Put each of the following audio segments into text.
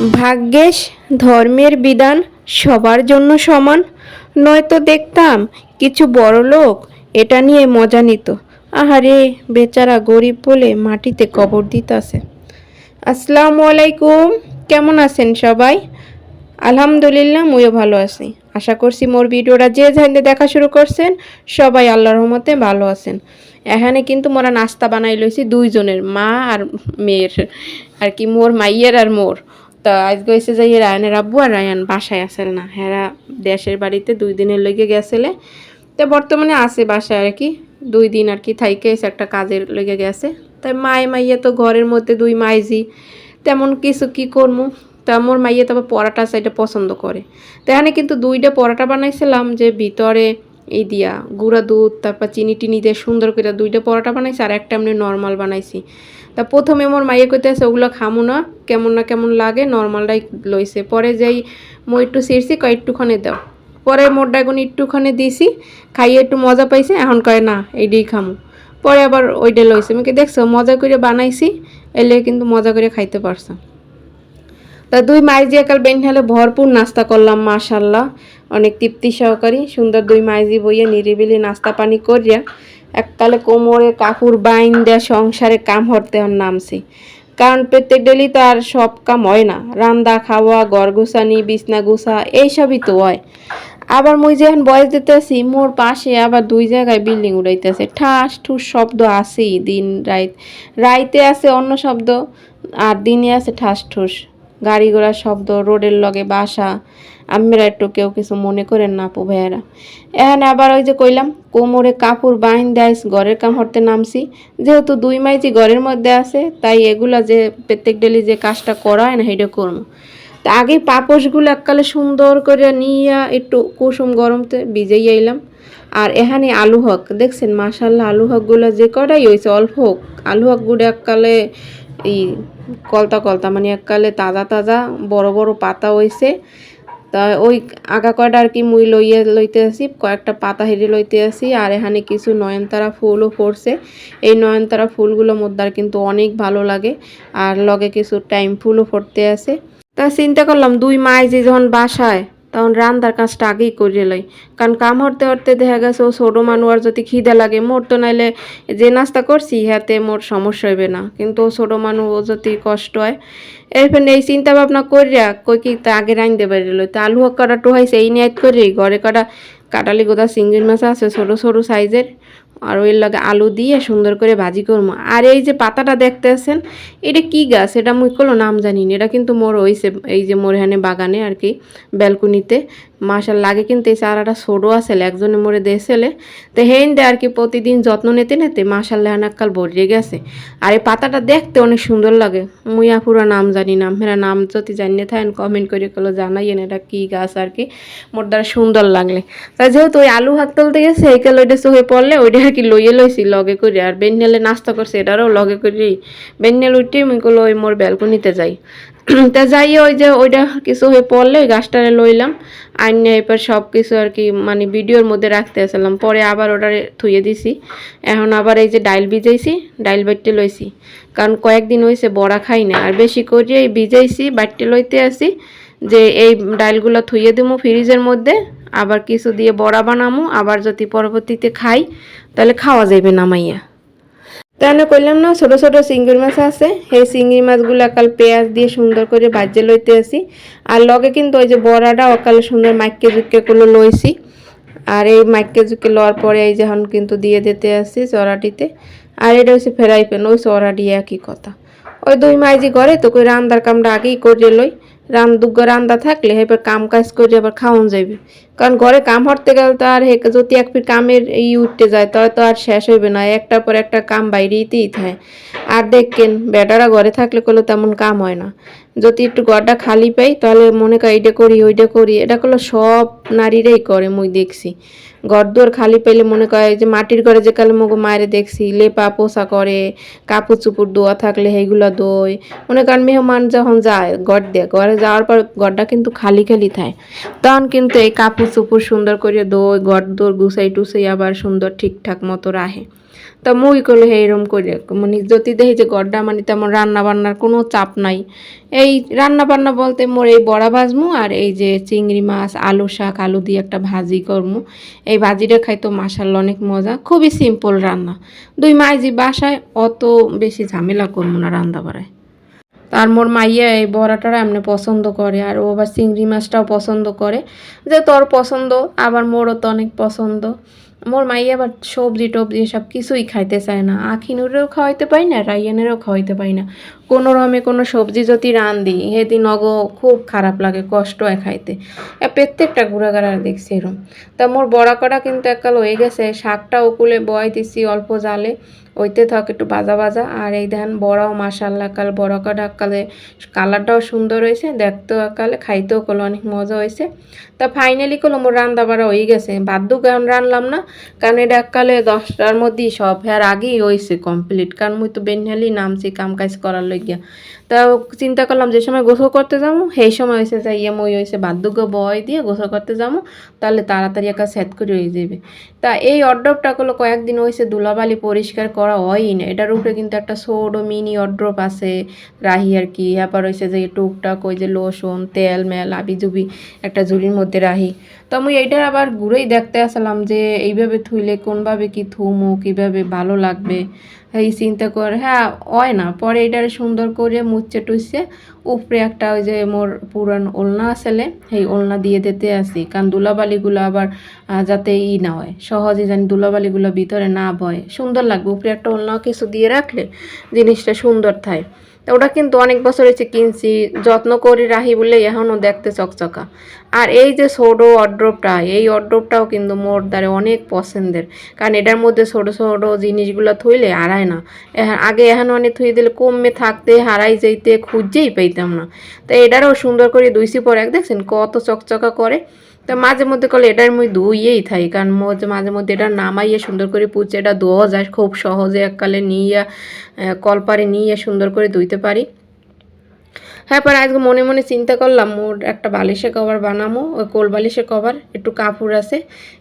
ভাগ্যেশ ধর্মের বিধান সবার জন্য সমান। নয়তো দেখতাম কিছু বড় লোক এটা নিয়ে মজা নিত। আহারে, বেচারা গরিব বলে মাটিতে কবর দিতাছে। আসসালামু আলাইকুম, কেমন আছেন সবাই? আলহামদুলিল্লাহ, মুইও ভালো আছি। আশা করছি মোর ভিডিওটা যে যেখানে দেখা শুরু করছেন, সবাই আল্লাহর রহমতে ভালো আছেন। এখানে কিন্তু মোরা নাস্তা বানাই লইছি দুইজনের, মা আর মেয়ের, আর কি মোর মাইয়ের আর মোর। তা আজকে হয়েছে যে এই রায়ানের আব্বু আর রায়ান বাসায় আসেন না। হেরা দেশের বাড়িতে দুই দিনের লেগে গেছিলে। তো বর্তমানে আছে বাসায় আর কি। দুই দিন আর কি থাইকে এসে একটা কাজের লেগে গেছে। তাই মায়ে মাইয়া তো ঘরের মধ্যে দুই মাইজি। তেমন কিছু কি করব তা মোর মাইয়া তারপর পরাটা সাইডে পছন্দ করে। তো কিন্তু দুইটা পরাটা বানাইছিলাম যে ভিতরে এই দিয়া গুঁড়া দুধ, তারপর চিনি টিনি দিয়ে সুন্দর করে দুইটা পরোটা বানাইছি আর একটা এমনি নর্মাল বানাইছি। তা প্রথমে মোর মাইয়ে কইতে আছে ওগুলো খামু না, কেমন না কেমন লাগে নর্মালটাই লইছে। পরে যেই মই একটু ছিঁড়ছি, কয়, একটুখানি দাও। পরে মোর ডাগুন একটুখানি দিছি, খাইয়ে একটু মজা পাইছে, এখন কয়, না এইটাই খামু। পরে আবার ওইটা লইছে। আমাকে দেখছ, মজা করে বানাইছি, এলে কিন্তু মজা করে খাইতে পারছ। তা দুই মাইজি একাল বেন হলে ভরপুর নাস্তা করলাম, মাশাল্লাহ। অনেক তৃপ্তি সহকারী, সুন্দর দুই মাইজি বইয়ে নিরিবিলি নাস্তা পানি করিয়া এককালে কোমরে কাপড় বাইন দেয়া সংসারে কাম হরতে নামছি। কারণ প্রত্যেক ডেলি তো আর সব কাম হয় না। রান্দা, খাওয়া ঘর গুছানি বিছনা গুছা এইসবই তো হয়। আবার মুই যখন বয়স দিতেছি, মোর পাশে আবার দুই জায়গায় বিল্ডিং উড়াইতেছে। ঠাস ঠুস শব্দ আছেই দিন রাইত। রাইতে আছে অন্য শব্দ, আর দিনে আছে ঠাস ঠুস। গাড়ি ঘোড়ার শব্দ, রোডের লগে বাসা। আমরা একটু কেউ কিছু মনে করেন না, আপু ভাইয়ারা। এখানে আবার ওই যে কইলাম, কোমরে কাপড় বাইন দেয় ঘরের কাম হরতে নামছি। যেহেতু দুই মাইজি ঘরের মধ্যে আছে, তাই এগুলা যে প্রত্যেক ডেলি যে কাজটা করা হয় না, সেটা করব। তা আগে পাপোশগুলো এককালে সুন্দর করে নিয়ে একটু কুসুম গরমতে ভিজেই আইলাম। আর এখানে আলু হক, দেখছেন? মাসাল্লাহ আলু হকগুলো যে কটাই হয়েছে অল্প হোক। আলু হকগুলো এককালে এই কলতা কলতা মানে এককালে তাজা তাজা, বড় বড় পাতা হইছে। তা ওই আগা কয়টা আর কি মুই লইয়ে লইতে আসি, কয়েকটা পাতা হেরে লইতে আসি, আর এখানে কিছু নয়নতারা ফুলও পড়ছে। এই নয়নতারা ফুলগুলো মধ্যে কিন্তু অনেক ভালো লাগে, আর লগে কিছু টাইম ফুলও ফুটতে আসে। তা চিন্তা করলাম দুই মাই যে যখন বাসায় তখন রান্দার কাজটা আগেই করে লই কারণ কাম হরতে হরতে দেখা গেছে ও ছোটো মানুয়ার যদি খিদে লাগে, মোর তো নাইলে যে নাস্তা করছি, হাতে মোর সমস্যা হইবে না। কিন্তু ও ছোটো মানুষ ও যদি কষ্ট হয়, এরপর এই চিন্তা ভাবনা করিয়া কই কি তা আগে দেবে লই তা আলু কটা টোহাইছে, এই নিয়ে করি, ঘরে কটা কাটালি গোদা চিংড়ির মাছ আছে, ছোটো ছোটো সাইজের। আর ওই লগে আলু দিয়ে সুন্দর করে ভাজি করব। আর এই যে পাতাটা দেখতে আছেন এটা কি গাছ? এটা মুই কোনো নাম জানি না এটা কিন্তু মোর হইছে এই যে মোর বাগানে আর কি, ব্যালকনিতে। মাসার লাগে কিন্তু এই চারাটা ছোটো আসলে একজনে মোরে দেশেলে তো হেন দে আর কি প্রতিদিন যত্ন নিতে নিতে মাসার লেহানাকাল ভরিয়ে গেছে। আর এই পাতাটা দেখতে অনেক সুন্দর লাগে। মুইয়া পুরো নাম জানি না মেরা নাম যদি জানিয়ে থাকেন কমেন্ট করে কলো জানাইয়েন এটা কী গাছ আর কি। মোর দ্বারা সুন্দর লাগলে। তা যেহেতু ওই আলু হাত তুলতে গেছে এই কাল ওইটা চোখে পড়লে ওইটা আর কি লইয়ে লইছি লগে করে। আর বেন্নেলে নাস্তা করছে, এটারও লগে করি বেন্নেল উঠে মুই কলো ওই মোর ব্যালকনিতে যাই। তা যাই ওই যে ওইটা কিছু হয়ে পড়লে ওই গাছটারে লইলাম, আইনে এবার সব কিছু আর কি মানে ভিডিওর মধ্যে রাখতে আসলাম। পরে আবার ওটা থুয়ে দিছি। এখন আবার এই যে ডাইল ভিজাইছি, ডাইল বাইটে লইছি। কারণ কয়েকদিন হয়েছে বড়া খাই না আর বেশি করে এই ভিজাইছি, বাইটে লইতে আসি, যে এই ডাইলগুলো থুয়ে দিমু ফ্রিজের মধ্যে, আবার কিছু দিয়ে বড়া বানামো, আবার যদি পরবর্তীতে খাই, তাহলে খাওয়া যাবে নামাইয়া তাহলে করলাম না, ছোটো ছোটো চিংড়ি মাছ আছে। সেই চিংড়ি মাছগুলো একাল পেঁয়াজ দিয়ে সুন্দর করে বাজে লইতে আসি। আর লগে কিন্তু ওই যে বড়াটা অকালে সুন্দর মাইকে জুকে করে লইছি। আর এই মাইকে জুকে লওয়ার পরে এই যখন কিন্তু দিয়ে দিতে আসি চড়াটিতে। আর এটা হচ্ছে ফেরাই পেন ওই চড়াটি একই কথা। ওই দুই মাইজি ঘরে তো কই রান্দার কামটা আগেই করে লই। রান দুগ্গ রান্দা থাকলে এবার কাম কাজ করে আবার খাওয়ান যাবে কারণ ঘরে কাম হরতে গেলে তো আর হেক যদি এক ফির কামের ই উঠতে যায় তাহলে তো আর শেষ হইবে না। একটার পর একটা কাম বাইরেইতেই থাকে আর দেখেন বেটারা ঘরে থাকলে করলে তেমন কাম হয় না। যদি একটু ঘরটা খালি পাই, তাহলে মনে করি এইটা করি ওইটা করি। এটা করলে সব নারীরাই করে, মুই দেখছি। ঘর খালি পাইলে মনে করে যে মাটির ঘরে যে কালে মগো মায়ের দেখছি, লেপা পোষা করে, কাপড় চুপুর দোয়া থাকলে সেইগুলো দই। মনে করেন মেহমান যখন যায় ঘর দিয়ে, ঘরে যাওয়ার পর ঘরটা কিন্তু খালি খালি থাকে। তখন কিন্তু এই কাপড় চুপুর সুন্দর করে দই ঘর দোর গুছাই টুসাই আবার সুন্দর ঠিকঠাক মতো রাখে। তা মুই করলে এইরকম করে মানে যদি দেখি যে গড্ডা মানে তেমন রান্না বান্নার কোনো চাপ নাই। এই রান্না বান্না বলতে মোর এই বড়া ভাজমু আর এই যে চিংড়ি মাছ, আলু শাক, আলু দিয়ে একটা ভাজি করমু। এই ভাজিটা খাই তো মাসাল্লা অনেক মজা, খুবই সিম্পল রান্না। দুই মাইজি বাসায় অত বেশি ঝামেলা করব না রান্না বাড়ায়। আর মোর মাইয়া এই বড়াটারা এমনি পছন্দ করে, আর ও আবার চিংড়ি মাছটাও পছন্দ করে। যে তোর পছন্দ, আবার মোরও তো অনেক পছন্দ। মোর মাইয়ে আবার সবজি টবজি সব কিছুই খাইতে চায় না। আখিনুরেও খাওয়াইতে পারি না, রাইয়ানেরও খাওয়াইতে পারি না। কোনো রমে কোনো সবজি যদি রান দিই সেদিন অগ খুব খারাপ লাগে, কষ্ট হয় খাইতে। প্রত্যেকটা ঘুরাঘাড়া দেখছি এরম। তা মোর বড়া কটা কিন্তু এককাল হয়ে গেছে, শাকটা ওকুলে বয় দিছি অল্প জালে, ওইতে থাক একটু বাজা বাজা আর এই ধান বড়াও মাসাল্লা কাল বড় কাটা কালে কালারটাও সুন্দর হয়েছে, দেখতেও একালে খাইতেও কলো অনেক মজা হয়েছে। তা ফাইনালি কলো মোর রান্না বাড়া হয়ে গেছে বাদ্য গান রানলাম না, কারণ এটা এককালে দশটার মধ্যেই সব হ্যার আগেই হয়েছে কমপ্লিট কারণ মুই তো বেনহালি নামছি, কাম কাজ করার লইগিয়া তা চিন্তা করলাম যে সময় গোসল করতে যাব সেই সময় হয়েছে যাই ইয়ে মই হয়েছে বাদ্যকে বয় দিয়ে গোসল করতে যাব তাহলে তাড়াতাড়ি একা সেট করে হয়ে যাবে তা এই অড্রপটা করল কয়েকদিন হয়েছে দুলাবালি পরিষ্কার করা হয়ই না, এটার উপরে কিন্তু একটা ছোটো মিনি অড্রপ আছে, রাহি আর কি ব্যাপার হয়েছে যে টুকটাক ওই যে লোশন তেল, মেল আবি জুবি একটা ঝুড়ির মধ্যে রাহি। তো আমি এইটার আবার ঘুরেই দেখতে আসলাম যে এইভাবে থুইলে কোনভাবে কি থুমু, কীভাবে ভালো লাগবে। এই চিন্তা করে হ্যাঁ হয় না। পরে এটারে সুন্দর করে মুচ্ছে টুচ্ছে উপরে একটা ওই যে মোর পুরান ওলনা আসলে সেই ওলনা দিয়ে দিতে আসি। কারণ দুলাবালিগুলো আবার যাতে ই না হয়, সহজে যেন দুলাবালিগুলো ভিতরে না বয়। সুন্দর লাগবে। উপরে একটা ওলনা কিছু দিয়ে রাখলে জিনিসটা সুন্দর থাকে তো ওটা কিন্তু অনেক বছর হয়েছে কিনছি, যত্ন করি রাহি বলে এখনও দেখতে চকচকা। আর এই যে ছোটো অড্রপটা এই অড্রপটাও কিন্তু মোর দ্বারে অনেক পছন্দের। কারণ এটার মধ্যে ছোটো ছোটো জিনিসগুলো থইলে হারায় না। আগে এখন অনেক থুই দিলে কমে থাকতে, হারাই যেতে খুঁজেই পাইতাম না। তো এটারও সুন্দর করে দুইসি পরে এক, দেখছেন? কত চকচকা করে। তো মাঝে মধ্যে করলে এটার মুই ধুইয়েই থাই কারণ মধ্যে মাঝে মধ্যে এটা নামাইয়ে সুন্দর করে পুচে এটা ধোয়া যায় খুব সহজে এককালে নিয়ে আহ, কলপারে নিয়ে সুন্দর করে ধুইতে পারি। হ্যাঁ পরে আজকে মনে মনে চিন্তা করলাম মোর একটা বালিশে কভার বানামো ওই কোল বালিশের কভার একটু কাপড় আছে।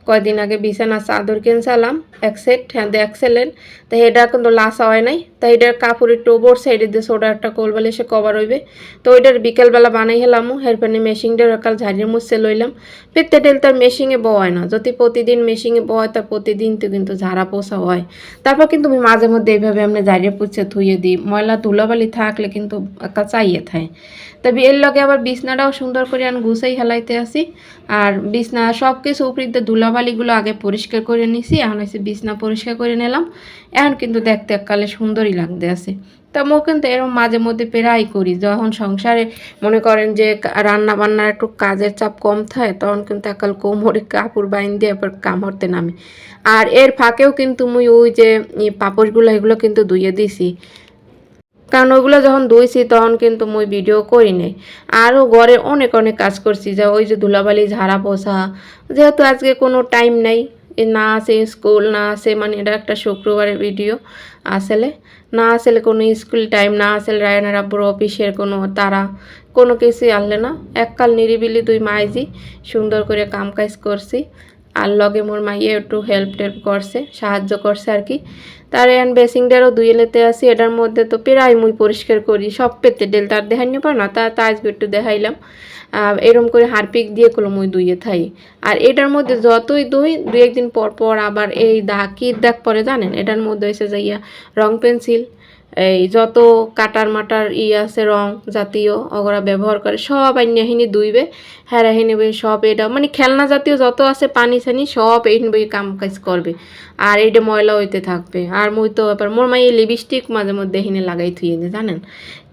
কয়দিন আগে বিছানা চাদর কিনছিলাম এক সেট হ্যাঁ এক্সেলেন্ট তো এটা কিন্তু লাসা হয় নাই তাই এটার কাপড় একটু ওপর সাইডে দিয়ে ওটা একটা কোল বালিশের কভার হইবে। তো ওইটার বিকেলবেলা বানাই হেলামো, হেরপানে মেশিনটা কাল ঝাড়িয়ে মুছছে লইলাম। পেতে টেল তার মেশিনে বয় না, যদি প্রতিদিন মেশিনে বয় তা প্রতিদিন তো কিন্তু ঝাড়া পোষা হয়। তারপর কিন্তু আমি মাঝে মধ্যে এইভাবে আমরা ঝাড়িয়ে পুচ্ছে ধুয়ে দিই। ময়লা ধুলাবালি থাকলে কিন্তু একটা চাইয়ে থাকে তবে এর লগে আবার বিছনাটাও সুন্দর করে আন গুছাই হেলাইতে আসি। আর বিছনা সব কিছু উপরিতে ধুলাবালিগুলো আগে পরিষ্কার করে নিছি, এখন হচ্ছে বিছনা পরিষ্কার করে নিলাম। এখন কিন্তু দেখতে এককালে সুন্দরই লাগতে আছে। তা মো কিন্তু এরকম মাঝে মধ্যে প্রায় করি। যখন সংসারে মনে করেন যে রান্না বান্নার একটু কাজের চাপ কম থাকে, তখন কিন্তু একাল কোমরে কাপড় বাইন দিয়ে এবার কামড়তে নামে। আর এর ফাঁকেও কিন্তু মুই ওই যে পাপড়গুলো এগুলো কিন্তু ধুয়ে দিছি। কারণ ওইগুলো যখন ধুইছি, তখন কিন্তু মুই ভিডিও করি নাই। আরও ঘরে অনেক অনেক কাজ করছি। যে ওই যে ধুলাবালি, ঝাড়া পোছা, যেহেতু আজকে কোনো টাইম নাই না আছে স্কুল, না আছে মানে এটা একটা শুক্রবারের ভিডিও আসলে। না আসলে কোনো স্কুল টাইম না আসলে রায়নার আব্বুর অফিসের কোনো তারা, কোনো কিছুই আনলে না। এককাল নিরিবিলি দুই মাইজি সুন্দর করে কাম কাজ করছি। আর লগে মোর মাইয়ে একটু হেল্প টেল্প করছে, সাহায্য করছে আর কি। তার এন বেসিংটারও দুই এলেতে আসি এটার মধ্যে তো প্রায় মুই পরিষ্কার করি, সব পেতে ডেল তার দেখাই নিয়ে পার না, তা তা আজকে একটু দেখাইলাম। এরম করে হারপিক দিয়ে কোনো মুই দুইয়ে থাই। আর এটার মধ্যে যতই দুই দুই একদিন পর পর আবার এই দাগ কি দাগ পরে জানেন? এটার মধ্যে এসে যাইয়া রং পেন্সিল, এই যত কাটার মাটার ই আছে রং জাতীয় ওগুলা ব্যবহার করে, সব আইনাহিনী দুইবে হিনেবে সব এটা মানে খেলনা জাতীয় যত আছে পানি সানি সব এই কাম কাজ করবে। আর এইটা ময়লা হইতে থাকবে। আর মুই তো ব্যাপার, মোর মাই লিপস্টিক মাঝে মধ্যে হিনে লাগাই থুয়ে দিয়ে জানেন?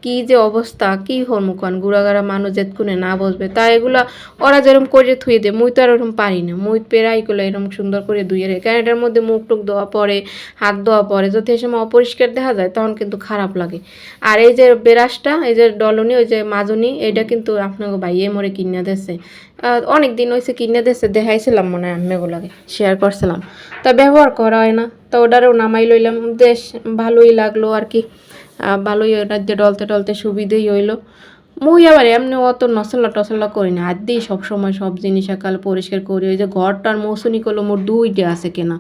কি যে অবস্থা, কি হরমুখান গুড়াগাড়া মানুষ যে যেতকুনে না বসবে, তা এগুলা ওরা যেরকম করে থুয়ে দেয় মুই তো আর ওরকম পারি না। মুই পেরাই গুলো এরকম সুন্দর করে ধুয়ে রেখে কারণ এটার মধ্যে মুখ টুক ধোয়া পরে হাত ধোয়া পরে যদি সময় অপরিষ্কার দেখা যায়, তখন কিন্তু খারাপ লাগে। আর এই যে বেরাসটা এই যে ডলনি, ওই যে মাজনি এটা কিন্তু আপনাকে ভাইয়ে মরে কিনে দিয়েছে। অনেক দিন হয়েছে কিনে দিয়েছে দেখাইছিলাম মনে হয় আমি আম্মেগুলাকে শেয়ার করছিলাম। তা ব্যবহার করা হয় না, তো ওটারও নামাই লইলাম। বেশ, ভালোই লাগল আর কি। ভালোই ওটা যে ডলতে টলতে সুবিধেই হইল। মুই আবার এমনি অত নসলা টসলা করি না আর দিই সবসময় সব জিনিস একাল পরিষ্কার করি। ওই যে ঘরটার মৌসুনি করল মোর দুইটা আছে কেনা।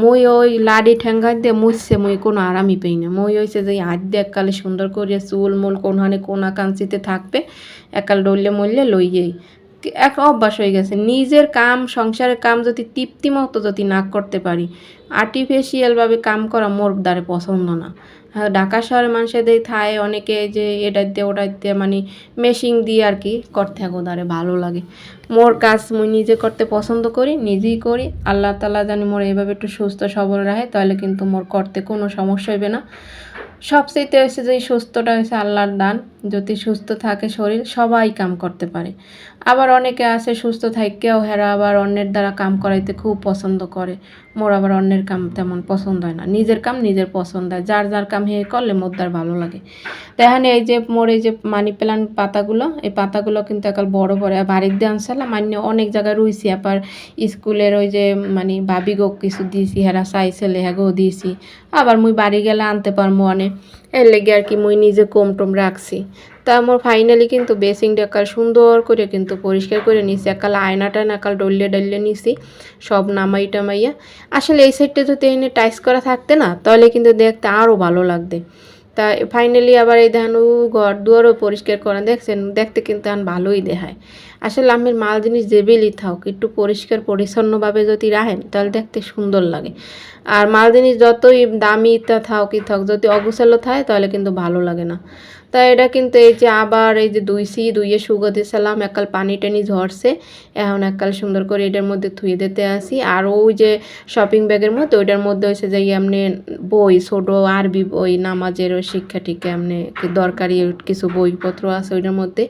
মই ওই লাডি ঠেঙ্গা দিয়ে মুছছে, মই কোনো আরামই পাই না। মই হয়েছে যে হাত দিয়ে এককালে সুন্দর করে চুল, মুল কোনখানে কোনা কাঞ্চিতে থাকবে, একাল ডললে মরলে লইয়েই। এক অভ্যাস হয়ে গেছে। নিজের কাম, সংসারের কাম যদি তৃপ্তি মতো যদি না করতে পারি আর্টিফিশিয়ালভাবে কাম করা মোর দ্বারে পছন্দ না। হ্যাঁ ঢাকা শহরের মানুষের থায়, অনেকে যে এটা দিয়ে ওটা দিয়ে মানে মেশিন দিয়ে আর কি করতে থাকো দ্বারে ভালো লাগে। মোর কাজ মুই নিজে করতে পছন্দ করি, নিজেই করি। আল্লাহ তালা জানি মোর এইভাবে একটু সুস্থ, সবল রাখে, তাহলে কিন্তু মোর করতে কোনো সমস্যা হইবে না। সবচেয়ে হয়েছে যে সুস্থটা হয়েছে আল্লাহর দান। যদি সুস্থ থাকে শরীর, সবাই কাম করতে পারে। আবার অনেকে আছে সুস্থ থাকেও হেরা আবার অন্যের দ্বারা কাম করাইতে খুব পছন্দ করে। মোর আবার অন্যের কাম তেমন পছন্দ হয় না। নিজের কাম নিজের পছন্দ হয়। যার যার কাম হে করলে মোর দ্বার ভালো লাগে। দেখেন এই যে মোর এই যে মানি প্ল্যান্ট পাতাগুলো, এই পাতাগুলো কিন্তু একাল বড় বড়। বাড়ির দিয়ে আনছিলাম মান্য অনেক জায়গায় রুইছি। আবার স্কুলের ওই যে মানে ভাবি গো কিছু দিয়েছি হেরা চাইছিলে হ্যাগো দিয়েছি আবার মুই বাড়ি গেলে আনতে পারব অনেক। এর লেগে আর কি মুই নিজে কম টম রাখছি। তা আমার ফাইনালি কিন্তু বেসিংটা একাল সুন্দর করে কিন্তু পরিষ্কার করে নিছি। একাল আয়নাটা একাল ডলিয়ে ডলিয়ে নিছি, সব নামাই টামাইয়া। আসলে এই সাইডটা যদি এনে টাইস করা থাকতে না, তাহলে কিন্তু দেখতে আরও ভালো লাগবে। তা ফাইনালি আবার এই ও ঘর দুয়ারও পরিষ্কার করা দেখছেন, দেখতে কিন্তু এখন ভালোই দেখায়। আসলে আমের মাল জিনিস যেবেলি থাক একটু পরিষ্কার, পরিচ্ছন্নভাবে যদি রাখেন, তাহলে দেখতে সুন্দর লাগে। আর মাল জিনিস যতই দামি তা থাক কি থাক যদি অগুছালো থাকে, তাহলে কিন্তু ভালো লাগে না। তা এটা কিন্তু এই যে আবার এই যে দুইসি দুইয়ে সুগো দিয়েছিলাম এককাল পানি টানি ঝরছে, এখন এককাল সুন্দর করে এটার মধ্যে থুয়ে দিতে আসি। আর ওই যে শপিং ব্যাগের মধ্যে ওইটার মধ্যে হয়েছে যে এমনি বই, ছোটো আরবি বই নামাজের ওই শিক্ষা টিকা এমনি দরকারি কিছু বইপত্র আছে ওইটার মধ্যে।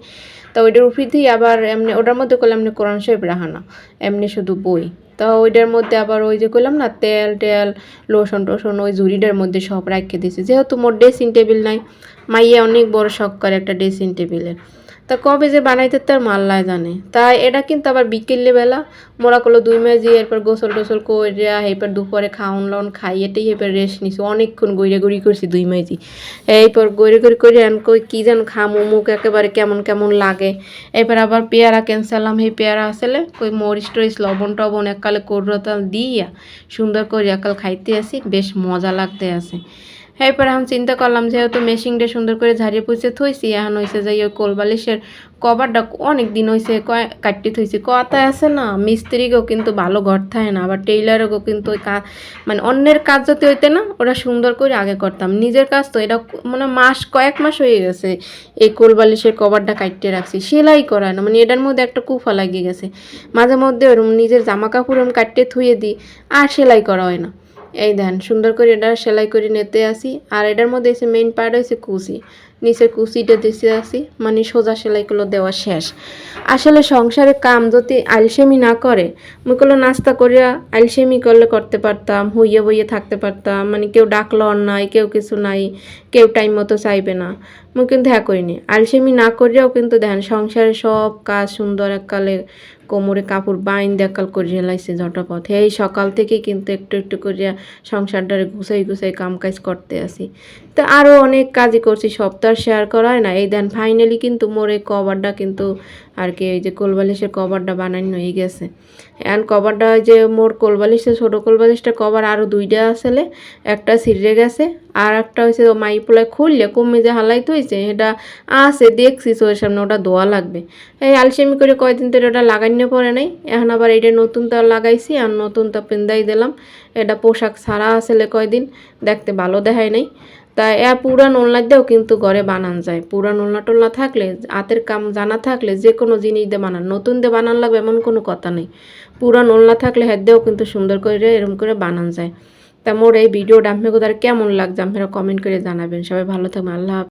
তো ওইটার উপরেই আবার এমনি, ওটার মধ্যে করলাম এমনি কোরআন শরীফ রাহানা এমনি শুধু বই। তো ওইটার মধ্যে আবার ওই যে করলাম না, তেল, টেল, লোশন টোশন ওই ঝুড়িটার মধ্যে সব রাখিয়ে দিয়েছি যেহেতু মোর ড্রেসিং টেবিল নাই, মাইয়া অনেক বড় শখ করে একটা ড্রেসিং টেবিলের। তা কবে যে বানাইতে তার মাল্লায় জানে। তাই এটা কিন্তু আবার বিকেলে বেলা মোরা করল দুই মাঝি এরপর গোসল টোসল করিয়া এরপর দুপুরে খাওন লাউন খাই এটাই এরপর রেস্ট নিছি। অনেকক্ষণ গইরে গড়ি করছি দুই মাঝি এরপর গড়ি গড়ি করে আন কই কী যেন খামো মুখ একেবারে কেমন কেমন লাগে। এরপর আবার পেয়ারা ক্যান্সালাম সেই পেয়ারা আসলে কই মরিচ টরিচ, লবণ টবণ এককালে কোরতাল দিয়া সুন্দর করে একাল খাইতে আসি, বেশ মজা লাগতে আছে এরপর এখন চিন্তা করলাম, যেহেতু মেশিনটা সুন্দর করে ঝাড়িয়ে পুষে থইছি, এখন হয়েছে যে ওই কোলবালিশের কভারটা অনেক দিন হয়েছে কাটতে থইছি। কথায় আছে না মিস্ত্রিকেও কিন্তু ভালো ঘর থাকে না, আবার টেইলারকেও কিন্তু ওই কাজ মানে অন্যের কাজ যদি হইতে না, ওরা সুন্দর করে আগে করতাম। নিজের কাজ তো এটা মানে মাস, কয়েক মাস হয়ে গেছে এই কোলবালিশের কভারটা কাটতে রাখছি, সেলাই করা না মানে এটার মধ্যে একটা কুফা লাগিয়ে গেছে। মাঝে মধ্যে ওরম নিজের জামা কাপড় আমি কাটতে থুয়ে দিই, আর সেলাই করা হয় না। এই দেন, সুন্দর করে এটা সেলাই করে নিতে আসি। আর এটার মধ্যে এসে মেইন পার্ট হয়েছে কুচি। নিচের কুচিটা দিতে আসি মানে সোজা সেলাইগুলো দেওয়া শেষ। আসলে সংসারে কাম যদি আলসেমি না করে মুখগুলো নাস্তা করিয়া আলসেমি করলে করতে পারতাম, হইয়ে বইয়ে থাকতে পারতাম মানে কেউ ডাকলো নাই কেউ কিছু নাই, কেউ টাইম মতো চাইবে না। মুই কিন্তু হ্যাঁ করিনি। আলসেমি না করিয়াও কিন্তু দেখেন সংসারে সব কাজ সুন্দর এককালে কোমরে কাপড় বাইন দেখাল করে হেলাইছে ঝটাপথ এই সকাল থেকে কিন্তু একটু একটু করিয়া সংসারটারে গুছাই গুছাই কাম কাজ করতে আসি। তো আরও অনেক কাজই করছি আর শেয়ার করা হয় না। এই দেন ফাইনালি কিন্তু মোর এই কভারটা কিন্তু আর কি এই যে কোলবালিশের কভারটা বানানো হয়ে গেছে। এখন কভারটা যে মোর কোলবালিশের ছোটো কোলবালিশটা কভার আরও দুইটা আসলে, একটা ছিঁড়ে গেছে আর একটা হয়েছে মাই পোলায় খুললে কমে যে হালাইতে হয়েছে এটা আছে, দেখছি ওর সামনে, ওটা ধোয়া লাগবে। এই আলসেমি করে কয়দিন ধরে ওটা লাগাইনে পরে নাই। এখন আবার এটা নতুন তো লাগাইছি আর নতুন তো পেন্দাই দিলাম। এটা পোশাক ছাড়া আসলে কয়দিন দেখতে ভালো দেখায় নাই। তা এ পুরান ওলনা দিয়েও কিন্তু ঘরে বানান যায়। পুরান ওলনা টোলনা থাকলে, হাতের কাম জানা থাকলে যে কোনো জিনিস দিয়ে বানান। নতুন দিয়ে বানান লাগবে এমন কোনো কথা নেই। পুরান ওলনা থাকলে হাত দিয়েও কিন্তু সুন্দর করে এরকম করে বানান যায়। তা মোর এই ভিডিওটা আপনাকে কেমন লাগছে, আপনারা কমেন্ট করে জানাবেন। সবাই ভালো থাকবেন। আল্লাহ।